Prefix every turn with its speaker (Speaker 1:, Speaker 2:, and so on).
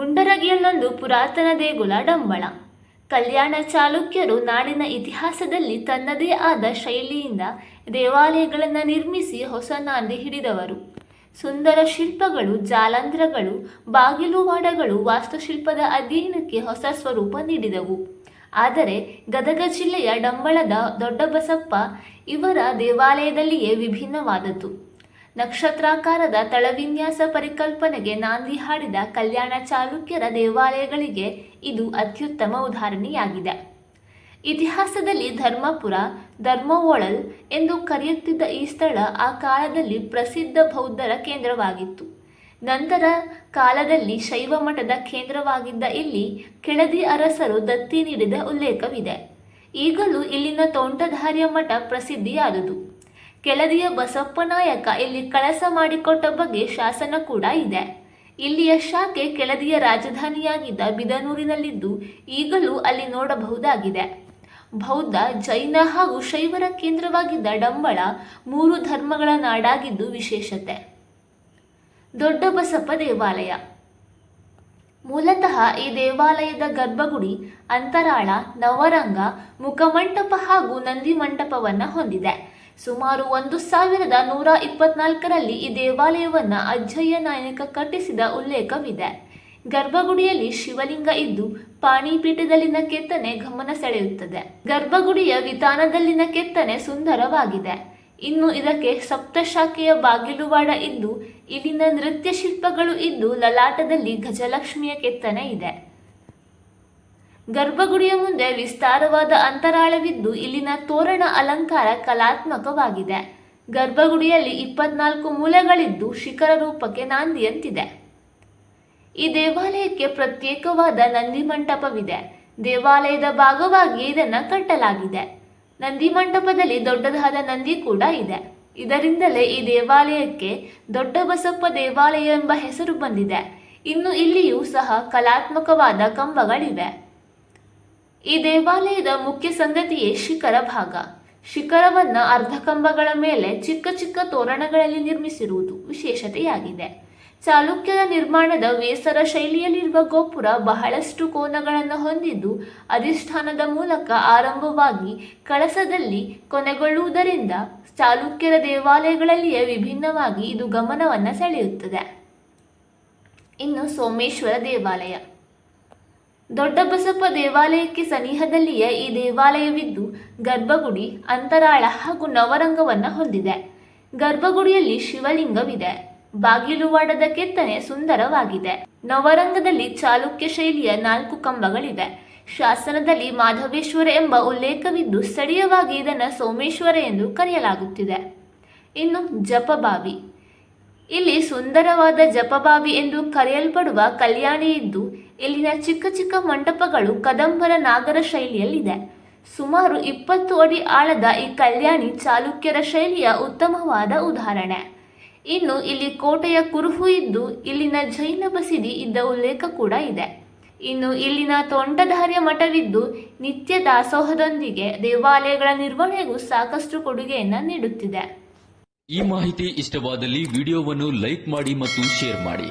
Speaker 1: ಮುಂಡರಗಿಯಲ್ಲೊಂದು ಪುರಾತನ ದೇಗುಲ ಡಂಬಳ. ಕಲ್ಯಾಣ ಚಾಲುಕ್ಯರು ನಾಡಿನ ಇತಿಹಾಸದಲ್ಲಿ ತನ್ನದೇ ಆದ ಶೈಲಿಯಿಂದ ದೇವಾಲಯಗಳನ್ನು ನಿರ್ಮಿಸಿ ಹೊಸ ನಾಂದಿ ಹಿಡಿದವರು. ಸುಂದರ ಶಿಲ್ಪಗಳು, ಜಾಲಂಧ್ರಗಳು ಬಾಗಿಲುವಾಡಗಳು ವಾಸ್ತುಶಿಲ್ಪದ ಅಧ್ಯಯನಕ್ಕೆ ಹೊಸ ಸ್ವರೂಪ ನೀಡಿದವು. ಆದರೆ ಗದಗ ಜಿಲ್ಲೆಯ ಡಂಬಳದ ದೊಡ್ಡಬಸಪ್ಪ ಇವರ ದೇವಾಲಯದಲ್ಲಿಯೇ ವಿಭಿನ್ನವಾದದ್ದು. ನಕ್ಷತ್ರಾಕಾರದ ತಳವಿನ್ಯಾಸ ಪರಿಕಲ್ಪನೆಗೆ ನಾಂದಿ ಹಾಡಿದ ಕಲ್ಯಾಣ ಚಾಲುಕ್ಯರ ದೇವಾಲಯಗಳಿಗೆ ಇದು ಅತ್ಯುತ್ತಮ ಉದಾಹರಣೆಯಾಗಿದೆ. ಇತಿಹಾಸದಲ್ಲಿ ಧರ್ಮಪುರ, ಧರ್ಮವೊಳಲ್ ಎಂದು ಕರೆಯುತ್ತಿದ್ದ ಈ ಸ್ಥಳ ಆ ಕಾಲದಲ್ಲಿ ಪ್ರಸಿದ್ಧ ಬೌದ್ಧರ ಕೇಂದ್ರವಾಗಿತ್ತು. ನಂತರ ಕಾಲದಲ್ಲಿ ಶೈವ ಮಠದ ಕೇಂದ್ರವಾಗಿದ್ದ ಇಲ್ಲಿ ಕೆಳದಿ ಅರಸರು ದತ್ತಿ ನೀಡಿದ ಉಲ್ಲೇಖವಿದೆ. ಈಗಲೂ ಇಲ್ಲಿನ ತೋಂಟಧಾರ್ಯ ಮಠ ಪ್ರಸಿದ್ಧಿಯಾದುದು. ಕೆಳದಿಯ ಬಸಪ್ಪ ನಾಯಕ ಇಲ್ಲಿ ಕಳಸ ಮಾಡಿಕೊಟ್ಟ ಬಗ್ಗೆ ಶಾಸನ ಕೂಡ ಇದೆ. ಇಲ್ಲಿಯ ಶಾಖೆ ಕೆಳದಿಯ ರಾಜಧಾನಿಯಾಗಿದ್ದ ಬಿದನೂರಿನಲ್ಲಿದ್ದು ಈಗಲೂ ಅಲ್ಲಿ ನೋಡಬಹುದಾಗಿದೆ. ಬೌದ್ಧ, ಜೈನ ಹಾಗೂ ಶೈವರ ಕೇಂದ್ರವಾಗಿದ್ದ ಡಂಬಳ ಮೂರು ಧರ್ಮಗಳ ನಾಡಾಗಿದ್ದು ವಿಶೇಷತೆ. ದೊಡ್ಡ ಬಸಪ್ಪ ದೇವಾಲಯ. ಮೂಲತಃ ಈ ದೇವಾಲಯದ ಗರ್ಭಗುಡಿ, ಅಂತರಾಳ, ನವರಂಗ, ಮುಖಮಂಟಪ ಹಾಗೂ ನಂದಿ ಮಂಟಪವನ್ನು ಹೊಂದಿದೆ. ಸುಮಾರು ಒಂದು ಸಾವಿರದ ನೂರ ಇಪ್ಪತ್ನಾಲ್ಕರಲ್ಲಿ ಈ ದೇವಾಲಯವನ್ನು ಅಜ್ಜಯ್ಯ ನಾಯಕ ಕಟ್ಟಿಸಿದ ಉಲ್ಲೇಖವಿದೆ. ಗರ್ಭಗುಡಿಯಲ್ಲಿ ಶಿವಲಿಂಗ ಇದ್ದು ಪಾಣಿಪೀಠದಲ್ಲಿನ ಕೆತ್ತನೆ ಗಮನ ಸೆಳೆಯುತ್ತದೆ. ಗರ್ಭಗುಡಿಯ ವಿಧಾನದಲ್ಲಿನ ಕೆತ್ತನೆ ಸುಂದರವಾಗಿದೆ. ಇನ್ನು ಇದಕ್ಕೆ ಸಪ್ತಶಾಖೆಯ ಬಾಗಿಲುವಾಡ ಇದ್ದು, ಇಲ್ಲಿನ ನೃತ್ಯ ಶಿಲ್ಪಗಳು ಇದ್ದು, ಲಲಾಟದಲ್ಲಿ ಗಜಲಕ್ಷ್ಮಿಯ ಕೆತ್ತನೆ ಇದೆ. ಗರ್ಭಗುಡಿಯ ಮುಂದೆ ವಿಸ್ತಾರವಾದ ಅಂತರಾಳವಿದ್ದು ಇಲ್ಲಿನ ತೋರಣ ಅಲಂಕಾರ ಕಲಾತ್ಮಕವಾಗಿದೆ. ಗರ್ಭಗುಡಿಯಲ್ಲಿ ಇಪ್ಪತ್ನಾಲ್ಕು ಮೂಲೆಗಳಿದ್ದು ಶಿಖರ ರೂಪಕ್ಕೆ ನಾಂದಿಯಂತಿದೆ. ಈ ದೇವಾಲಯಕ್ಕೆ ಪ್ರತ್ಯೇಕವಾದ ನಂದಿ ಮಂಟಪವಿದೆ. ದೇವಾಲಯದ ಭಾಗವಾಗಿ ಇದನ್ನು ಕಟ್ಟಲಾಗಿದೆ. ನಂದಿ ಮಂಟಪದಲ್ಲಿ ದೊಡ್ಡದಾದ ನಂದಿ ಕೂಡ ಇದೆ. ಇದರಿಂದಲೇ ಈ ದೇವಾಲಯಕ್ಕೆ ದೊಡ್ಡ ಬಸಪ್ಪ ದೇವಾಲಯ ಎಂಬ ಹೆಸರು ಬಂದಿದೆ. ಇನ್ನು ಇಲ್ಲಿಯೂ ಸಹ ಕಲಾತ್ಮಕವಾದ ಕಂಬಗಳಿವೆ. ಈ ದೇವಾಲಯದ ಮುಖ್ಯ ಸಂಗತಿಯೇ ಶಿಖರ ಭಾಗ. ಶಿಖರವನ್ನ ಅರ್ಧ ಕಂಬಗಳ ಮೇಲೆ ಚಿಕ್ಕ ಚಿಕ್ಕ ತೋರಣಗಳಲ್ಲಿ ನಿರ್ಮಿಸಿರುವುದು ವಿಶೇಷತೆಯಾಗಿದೆ. ಚಾಲುಕ್ಯರ ನಿರ್ಮಾಣದ ವೇಸರ ಶೈಲಿಯಲ್ಲಿರುವ ಗೋಪುರ ಬಹಳಷ್ಟು ಕೋನಗಳನ್ನು ಹೊಂದಿದ್ದು, ಅಧಿಷ್ಠಾನದ ಮೂಲಕ ಆರಂಭವಾಗಿ ಕಳಸದಲ್ಲಿ ಕೊನೆಗೊಳ್ಳುವುದರಿಂದ ಚಾಲುಕ್ಯರ ದೇವಾಲಯಗಳಲ್ಲಿಯೇ ವಿಭಿನ್ನವಾಗಿ ಇದು ಗಮನವನ್ನು ಸೆಳೆಯುತ್ತದೆ. ಇನ್ನು ಸೋಮೇಶ್ವರ ದೇವಾಲಯ. ದೊಡ್ಡ ಬಸಪ್ಪ ದೇವಾಲಯಕ್ಕೆ ಸನಿಹದಲ್ಲಿಯೇ ಈ ದೇವಾಲಯವಿದ್ದು ಗರ್ಭಗುಡಿ, ಅಂತರಾಳ ಹಾಗೂ ನವರಂಗವನ್ನು ಹೊಂದಿದೆ. ಗರ್ಭಗುಡಿಯಲ್ಲಿ ಶಿವಲಿಂಗವಿದೆ. ಬಾಗಿಲುವಾಡದ ಕೆತ್ತನೆ ಸುಂದರವಾಗಿದೆ. ನವರಂಗದಲ್ಲಿ ಚಾಲುಕ್ಯ ಶೈಲಿಯ ನಾಲ್ಕು ಕಂಬಗಳಿವೆ. ಶಾಸನದಲ್ಲಿ ಮಾಧವೇಶ್ವರ ಎಂಬ ಉಲ್ಲೇಖವಿದ್ದು ಸ್ಥಳೀಯವಾಗಿ ಇದನ್ನು ಸೋಮೇಶ್ವರ ಎಂದು ಕರೆಯಲಾಗುತ್ತಿದೆ. ಇನ್ನು ಜಪಬಾವಿ. ಇಲ್ಲಿ ಸುಂದರವಾದ ಜಪಬಾವಿ ಎಂದು ಕರೆಯಲ್ಪಡುವ ಕಲ್ಯಾಣಿ ಇದ್ದು ಇಲ್ಲಿನ ಚಿಕ್ಕ ಚಿಕ್ಕ ಮಂಟಪಗಳು ಕದಂಬರ ನಾಗರ ಶೈಲಿಯಲ್ಲಿದೆ. ಸುಮಾರು ಇಪ್ಪತ್ತು ಅಡಿ ಆಳದ ಈ ಕಲ್ಯಾಣಿ ಚಾಲುಕ್ಯರ ಶೈಲಿಯ ಉತ್ತಮವಾದ ಉದಾಹರಣೆ. ಇನ್ನು ಇಲ್ಲಿ ಕೋಟೆಯ ಕುರುಹು ಇದ್ದು ಇಲ್ಲಿನ ಜೈನ ಬಸದಿ ಇದ್ದ ಉಲ್ಲೇಖ ಕೂಡ ಇದೆ. ಇನ್ನು ಇಲ್ಲಿನ ತೋಂಟಧಾರ್ಯ ಮಠವಿದ್ದು ನಿತ್ಯ ದಾಸೋಹದೊಂದಿಗೆ ದೇವಾಲಯಗಳ ನಿರ್ವಹಣೆಗೂ ಸಾಕಷ್ಟು ಕೊಡುಗೆಯನ್ನು ನೀಡುತ್ತಿದೆ.
Speaker 2: ಈ ಮಾಹಿತಿ ಇಷ್ಟವಾದಲ್ಲಿ ವಿಡಿಯೋವನ್ನು ಲೈಕ್ ಮಾಡಿ ಮತ್ತು ಶೇರ್ ಮಾಡಿ.